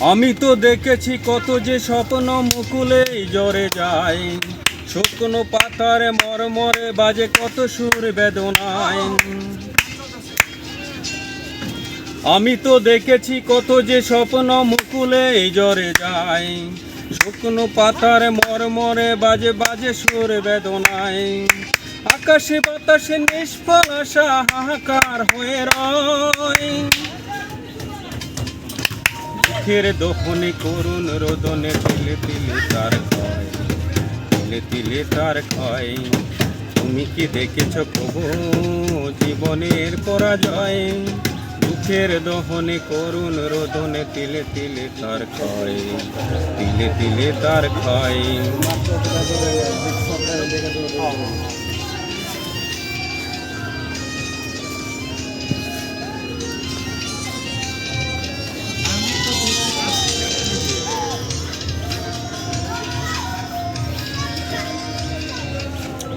আমি তো দেখেছি কত যে স্বপ্ন মুকুলেই জ্বরে যায়। শুকনো পাতার মরমরে বাজে কত সুর বেদনায়। আমি তো দেখেছি কত যে স্বপ্ন মুকুলেই জ্বরে যায়। শুকনো পাতার মরমরে বাজে বাজে সুর বেদনায়। আকাশে বাতাসে নিষ্ফল আশা হাহাকার হয়ে রয়। দুঃখের দহনে করুণ রোদনে তিলে তিলে তার ক্ষয়, তিলে তিলে তার ক্ষয়। তুমি কি দেখেছ প্রভু জীবনের পরাজয়? দুঃখের দহনে করুণ রোদনে তিলে তিলে তার ক্ষয়, তিলে তিলে তার ক্ষয়।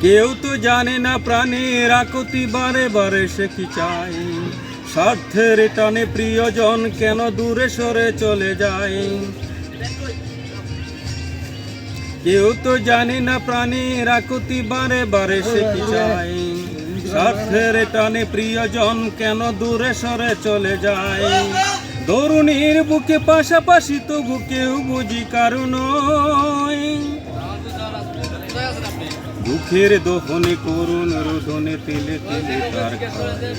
কেউ তো জানে না প্রাণের আকতি বারে বারে সে কি চায়? স্বার্থের টানে প্রিয়জন কেন দূরে সরে চলে যায়? কেউ তো জানে না প্রাণের আকতি বারে বারে সে কি চায়? স্বার্থের টানে প্রিয়জন কেন দূরে সরে চলে যায়? তরুণীর বুকে পাশাপাশি তবু কেউ বুঝি কারণ দুঃখের দহনে করুণ রোদনে তিলে তিলে তার ক্ষয়।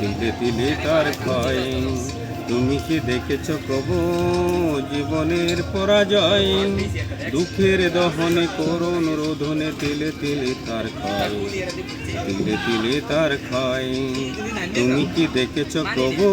তিলে তিলে তার ক্ষয়। তুমি কি দেখেছ কব জীবনের পরাজয়? দুঃখের দহনে করুণ রোধনে তিলে তিলে তার ক্ষয়। তিলে তিলে তার ক্ষয়। তুমি কি দেখেছ প্রভু